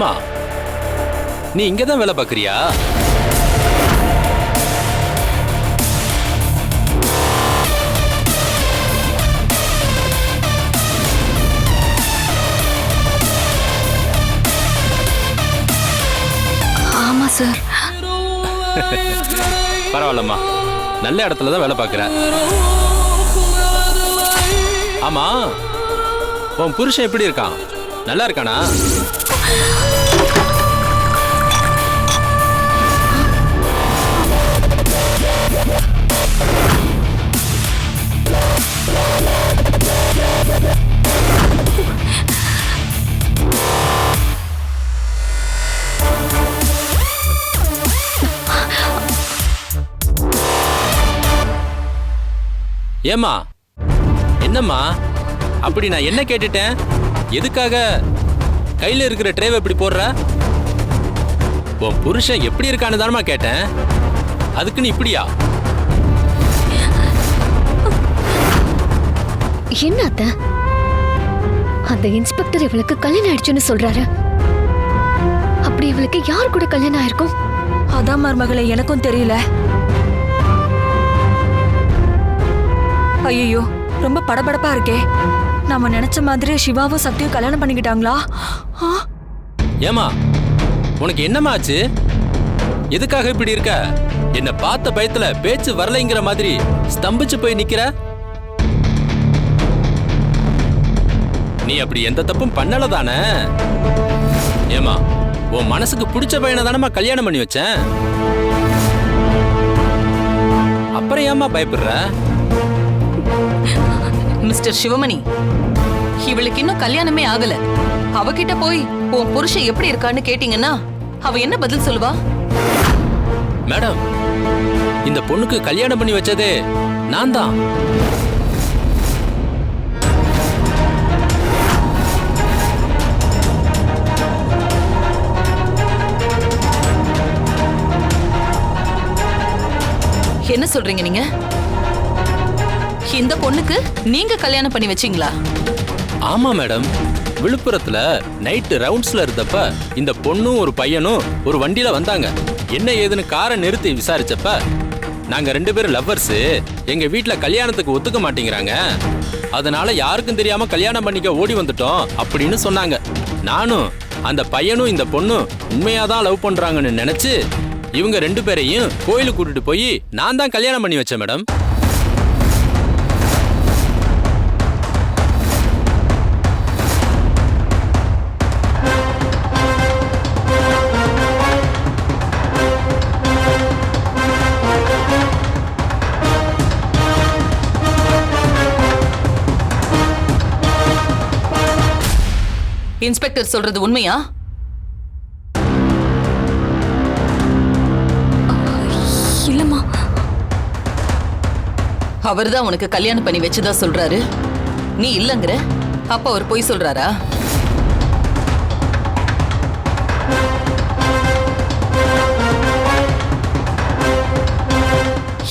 ஏமா நீ இங்க தான் வேலை பார்க்கறியா? ஆமா சார் பரவாயில்லம்மா. நல்ல இடத்துல தான் வேலை பார்க்குற ஆமா. உன் புருஷன் எப்படி இருக்கான்? நல்லா இருக்கானா? ஏம்மா? என்னம்மா? அப்படி நான் என்ன கேட்டுட்டேன்? எதுக்காக கையில இருக்கிற ட்ரேவை இப்படி போடுற? உன் புருஷன் எப்படி இருக்கான்னு தானமா கேட்டேன். அதுக்கு நீ இப்படியா? என்ன அத்த? அந்த இன்ஸ்பெக்டர் இவளுக்கு கல்யாணம் ஆயிடுச்சுன்னு சொல்றாரு. அப்படி இவளுக்கு யார் கூட கல்யாணம் ஆயிருக்கும்? அதான் மருமகளே எனக்கும் தெரியல. ஐயோ ரொம்ப படபடப்பா இருக்கே. நாம நினைச்ச மாதிரி சிவாவும் சக்தியும் கல்யாணம் பண்ணிக்கிட்டாங்களா? ஆ? ஏமா உனக்கு என்னம்மா ஆச்சு? எதுக்காக இப்படி இருக்க? என்ன பார்த்த பயத்துல பேச்சு வரலைங்கிற மாதிரி ஸ்தம்பிச்சு போய் நிக்கிற? நீ அப்படி எந்த தப்பும் பண்ணல தானே? ஏமா உன் மனசுக்கு பிடிச்ச பையனை தானமா கல்யாணம் பண்ணி வச்சேன்? அப்புறம் ஏம்மா பயப்படுற? மிஸ்டர் சிவமணி. இவளுக்கு இன்னும் கல்யாணமே ஆகல. அவகிட்ட போய் உன் புருஷன் எப்படி இருக்கான்னு கேட்டீங்கன்னா அவ என்ன பதில் சொல்லுவா? மேடம் இந்த பொண்ணுக்கு கல்யாணம் பண்ணி வச்சதே நான் தான். என்ன சொல்றீங்க நீங்க? இந்த பொண்ணுக்கு நீங்க கல்யாணம் பண்ணி வச்சீங்களா? ஆமா மேடம். விழுப்புரத்துல நைட்டு ரவுண்ட்ஸ்ல இருந்தப்ப இந்த பொண்ணும் ஒரு பையனும் ஒரு வண்டியில வந்தாங்க. என்ன ஏதுன்னு காரை நிறுத்தி விசாரிச்சப்ப நாங்க ரெண்டு பேரும் லவ்வர்ஸ் எங்க வீட்ல கல்யாணத்துக்கு ஒத்துக்க மாட்டேங்கிறாங்க. அதனால யாருக்கும் தெரியாம கல்யாணம் பண்ணிக்க ஓடி வந்துட்டோம் அப்படின்னு சொன்னாங்க. நானும் அந்த பையனும் இந்த பொண்ணும் உண்மையாதான் லவ் பண்றாங்கன்னு நினைச்சு இவங்க ரெண்டு பேரையும் கோயிலுக்கு கூட்டிட்டு போய் நான் தான் கல்யாணம் பண்ணி வச்சேன் மேடம். இன்ஸ்பெக்டர் சொல்றது உண்மையா? இல்லம்மா. அவர்தான் உனக்கு கல்யாணம் பண்ணி வச்சதா சொல்றாரு. நீ இல்லங்கிற? அப்ப அவர் பொய் சொல்றாரா?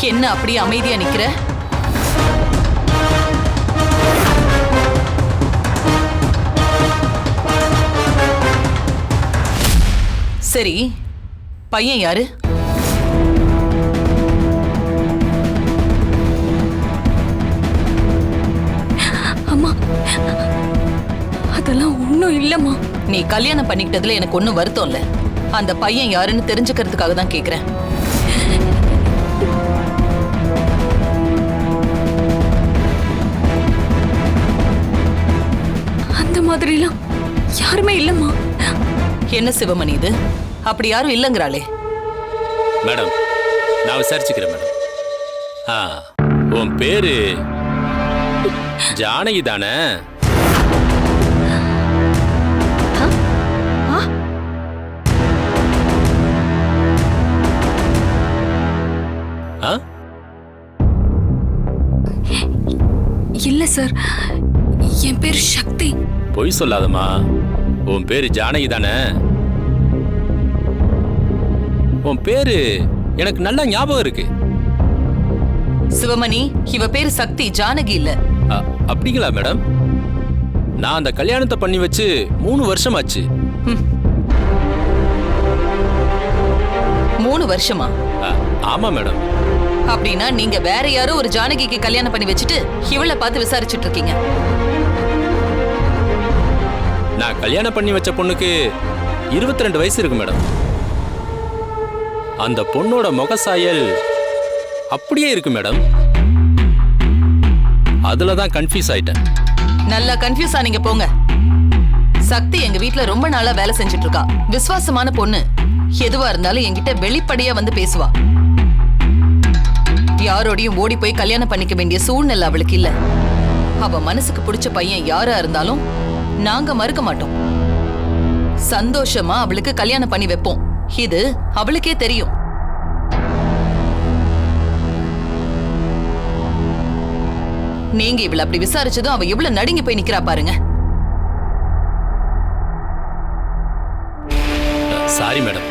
என்ன அப்படியே அமைதியா நிக்கிற? சரி பையன் யாரு? அம்மா அதெல்லாம் ஒண்ணும் இல்லம்மா. நீ கல்யாணம் பண்ணிக்கிட்டதுல எனக்கு ஒன்றும் வருத்தம் இல்ல. அந்த பையன் யாருன்னு தெரிஞ்சுக்கிறதுக்காக தான் கேக்குறேன். அந்த மாதிரிலாம் யாருமே இல்லம்மா. என்ன சிவமணி இது? அப்படி யாரும் இல்லைங்கிறாளே. மேடம் நான் விசாரிச்சுக்கிறேன் மேடம். ஆ உன் பேரு ஜானகி தானே? ஆ? இல்ல சார் என் பேர் சக்தி. பொய் சொல்லாதம்மா. உன் பேரு ஜானகி தானே? உன் பேரு எனக்கு நல்லா ஞாபகம் இருக்கு. சிவமணி இவ பேரு சக்தி ஜானகி இல்ல. அப்படிங்களா மேடம்? நான் அந்த கல்யாணத்தை பண்ணி வச்சு மூணு வருஷம் ஆச்சு. மூணு வருஷமா? ஆமா மேடம். அப்படின்னா நீங்க வேற யாரோ ஒரு ஜானகிக்கு கல்யாணம் பண்ணி வச்சுட்டு இவளை பார்த்து விசாரிச்சுட்டு இருக்கீங்க. நான் கல்யாணம் பண்ணி வச்ச பொண்ணுக்கு 22 ரெண்டு வயசு இருக்கு மேடம். அந்த பொண்ணோட முகசாயல் அப்படியே இருக்கு மேடம் அதுல தான் கன்ஃபியூஸ் ஆயிட்டேன். நல்லா கன்ஃபியூஸ் ஆனீங்க போங்க. சக்தி எங்க வீட்ல ரொம்ப நாளா வேலை செஞ்சுட்டு இருக்கா விசுவாசமான பொண்ணு. எதுவா இருந்தாலும் என்கிட்ட வெளிப்படையா வந்து பேசுவா. யாரோடையும் ஓடி போய் கல்யாணம் பண்ணிக்க வேண்டிய சூழ்நிலை அவளுக்கு இல்ல. அவ மனசுக்கு பிடிச்ச பையன் யாரா இருந்தாலும் நாங்க மறுக்க மாட்டோம். சந்தோஷமா அவளுக்கு கல்யாணம் பண்ணி வைப்போம். இது அவளுக்கே தெரியும். நீங்க இவள அப்படி விசாரிச்சதும் அவ எவ்வளவு நடுங்கி போய் நிக்கிறா பாருங்க. சாரி மேடம்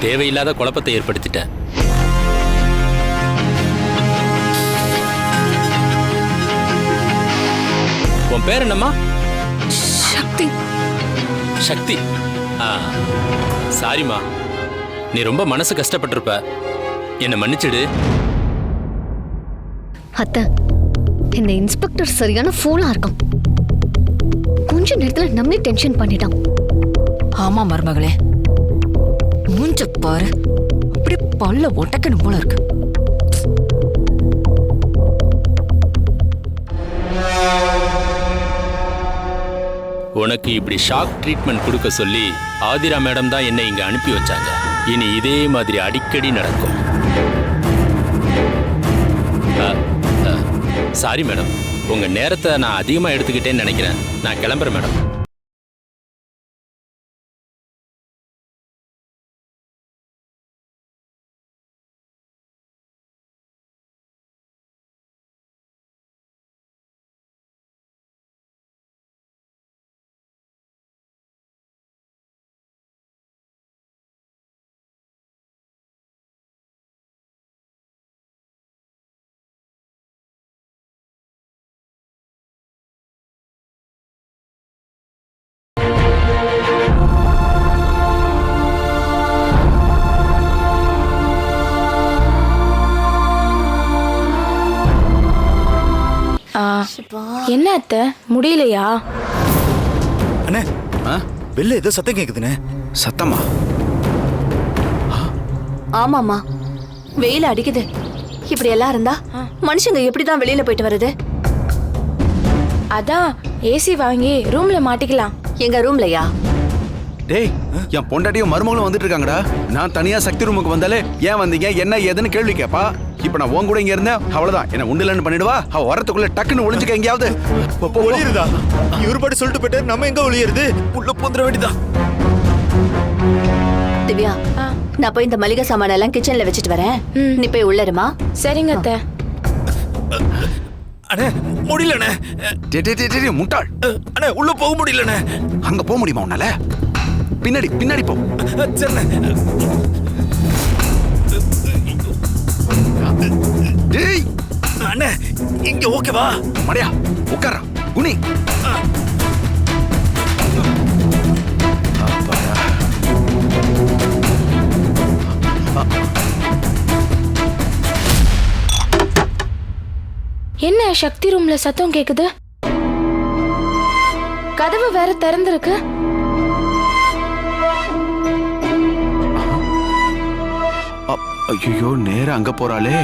தேவையில்லாத குழப்பத்தை ஏற்படுத்திட்டேன். உன் பேர் என்னம்மா? சக்தி. சக்தி. ஆ. சாரிம்மா நீ ரொம்ப மனசு கஷ்டப்பட்டிருப்ப. என்னை மன்னிச்சிடு. அத்தை இந்த இன்ஸ்பெக்டர் சரியான ஃபூலா இருக்கான். கொஞ்ச நேரத்துல நம்மளே டென்ஷன் பண்ணிட்டான். ஆமா மருமகளே. மூஞ்ச பாரு. அப்படி பல்ல ஒட்டக்கணும் போல இருக்கு. உனக்கு இப்படி ஷாக் ட்ரீட்மெண்ட் கொடுக்க சொல்லி ஆதிரா மேடம் தான் என்னை இங்க அனுப்பி வச்சாங்க. இனி இதே மாதிரி அடிக்கடி நடக்கும். சாரி மேடம் உங்கள் நேரத்தை நான் அதிகமாக எடுத்துக்கிட்டேன்னு நினைக்கிறேன். நான் கிளம்புறேன் மேடம் அத்தை முடியலையா? அண்ணே. வெளில ஏதோ சத்தம் கேக்குதுண்ணே. சத்தமா? ஆமாமா வெயில் அடிக்குது. இப்படி எல்லாம் இருந்தா மனுஷங்க எப்படிதான் வெளியில போயிட்டு வருது அதான் ஏசி வாங்கி ரூம்ல மாட்டிக்கலாம். எங்க ரூம்லயா? டேய் என் பொண்டாட்டியும் மருமகளும் வந்துட்டு இருக்காங்கடா. நான் தனியா சக்தி ரூமுக்கு வந்தாலே ஏன் வந்தீங்க? என்ன ஏதுன்னு கேள்வி கேப்பா. இப்ப நான் உன் கூட இங்க இருந்தேன். அவ்வளவுதான். என்ன உண்டுலன்னு பண்ணிடுவா. அவ வரத்துக்குள்ள டக்குன்னு ஒளிஞ்சுக்க எங்கேயாவது. போ, போ, போ. ஒளியுறதா இவரு பாட்டு சொல்லிட்டு போயிட்டு நம்ம எங்க ஒளியுறது? உள்ள போந்துட வேண்டியதான் திவ்யா நான் போய் இந்த மளிகை சாமான எல்லாம் கிச்சன்ல வச்சுட்டு வரேன். நீ போய் உள்ள இருமா. சரிங்க அத்தை. அண்ணே முடியலண்ணே. டேய், டேய், டேய், டேய், முட்டாள். அண்ணே உள்ள போக முடியலண்ணே. அங்க போக முடியுமா உன்னால? பின்னாடி பின்னாடி போ. சரிண்ணே. டேய் அண்ணே இங்க ஓகேவா மடையா உட்காரா குனி. என்ன சக்தி ரூம்ல சத்தம் கேக்குது? கதவு வேற திறந்திருக்கு. ஐயோ நேரம் அங்க போறாளே.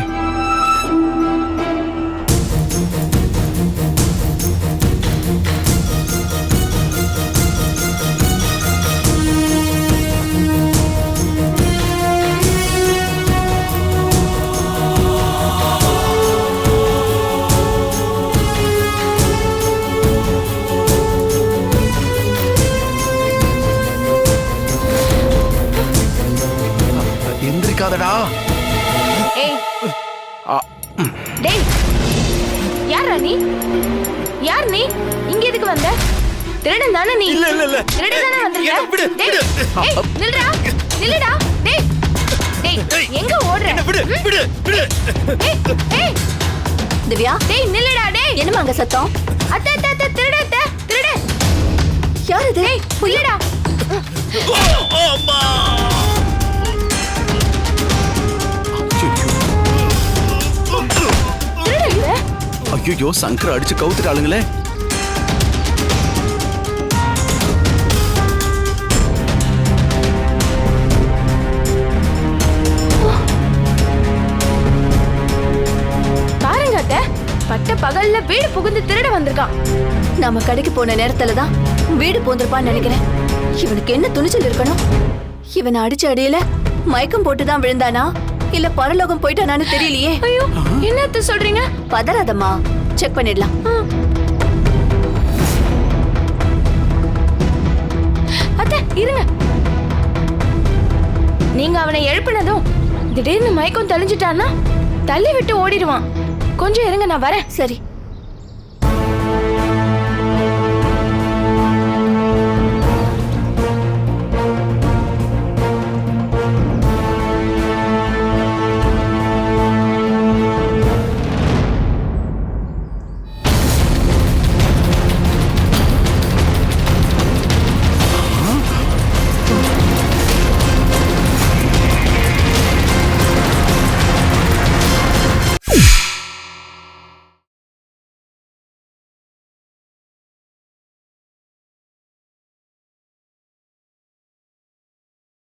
திருடன் தானே நீ? இல்ல இல்ல இல்ல. திருடன் தானே வந்திருக்க? விடு விடு. ஏய் நில்றா நில்லுடா டேய். டேய் எங்க ஓடுற? விடு விடு விடு. டேய் ஏய். திவ்யா? டேய் நில்லுடா டேய். என்னமா அங்க சத்தம்? அத்த அத்த அத்த திருட அத்த திருட. யார் இது டேய் புள்ளடா அம்மா. ஐயோ சங்கர் அடிச்சு கவுத்துட்டாளுங்களே. வீடு புகுந்து திருட வந்திருக்கான். நாம கடைக்கு போன நேரத்துல தான் வீடு போந்திருப்பான்னு நினைக்கிறேன். இவனுக்கு என்ன துணிச்சல் இருக்கணும்? இவனை அடிச்ச அடியில மயக்கம் போட்டு தான் விழுந்தானா? இல்ல பரலோகம் போயிட்டானான்னு தெரியலையே. ஐயோ என்ன அத்தை சொல்றீங்க? பதறாதம்மா. செக் பண்ணிடலாம். அத்தை இருங்க. நீங்க அவனை எழுப்பினதும் திடீர்னு மயக்கம் தெளிஞ்சிட்டான்னா தள்ளி விட்டு ஓடிடுவான். கொஞ்சம் இருங்க நான் வரேன். சரி.